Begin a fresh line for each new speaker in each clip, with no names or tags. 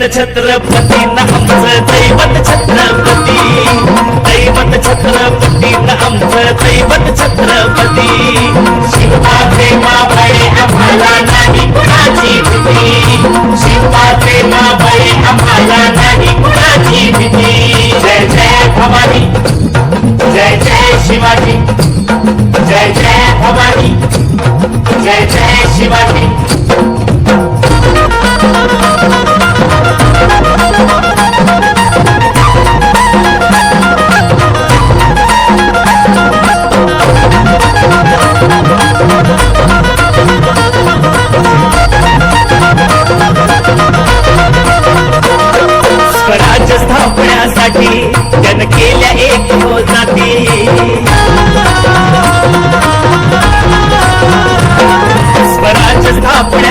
दैवत छत्रपति नाम छत्र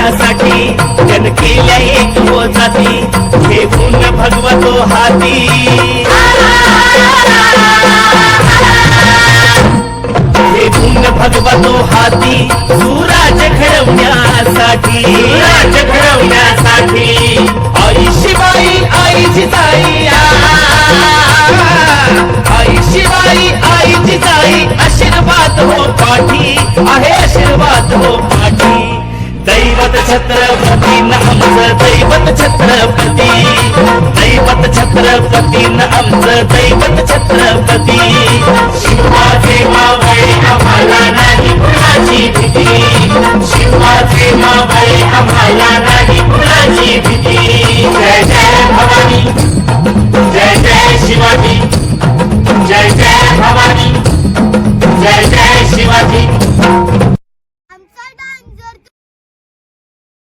करण्यासाठी जन केल्या एक जाती हे पुण्य भगवतो हाती. हे पुण्य भगवतो हाती सुराज घडवण्यासाठी. छत्रपती आमचं दैवत छत्रपती. दैवत छत्रपती आमचं दैवत छत्रपती. शिवाचे मावळे आम्हाला नाही कुणाची भीती. शिवाचे मावळे आम्हाला नाही कुणाची भीती. जय जय भवानी जय जय शिवाजी
जय जय भवानी जय जय